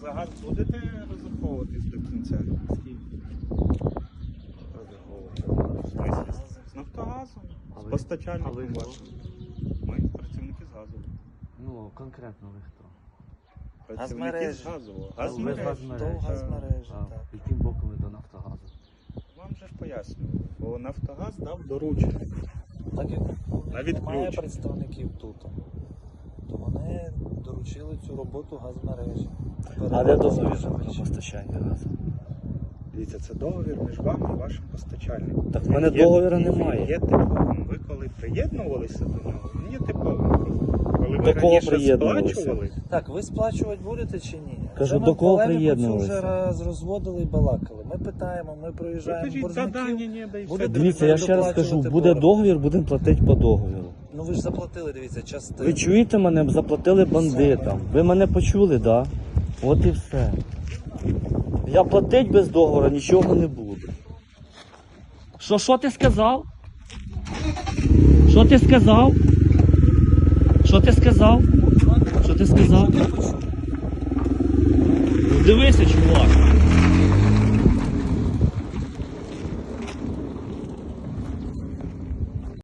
за газ будете розраховуватись до кінця? Розраховувати. З Нафтогазом? З ви- постачальником ви вашим. Ми працівники з газу. Ну, конкретно ви хто? Працівники Газмережі. з газового. Ви Газмережі. газмережі. До газмережі, А, так. Яким боком ви до Нафтогазу? Вам же ж пояснювали, бо Нафтогаз дав доручення. Так як немає представників тут, то вони цю роботу газмережі. А де договір на постачання газу? Дивіться, це договір між вами і вашим постачальником. Так в мене Є- договора немає. Є типовим. Ви коли приєднувалися до нього, він є типовим. Коли ви До кого раніше приєднувалися? сплачували, Так, ви сплачувати будете чи ні? Кажу, Це до кого приєднувалися? вже раз розводили і балакали. Ми питаємо, ми проїжджаємо кажіть, та боржників. ні, да і Буде. Дивіться, я ще раз кажу, буде борг. договір, будемо платити по договіру. Ну ви ж заплатили, дивіться, частину. Ви чуєте мене, заплатили бандитам. Ви мене почули, так? Да? От і все. Я платить без договору нічого не буду. Що, що ти сказав? Що ти сказав? Що ти сказав? Що ти сказав? Дивися, чувак.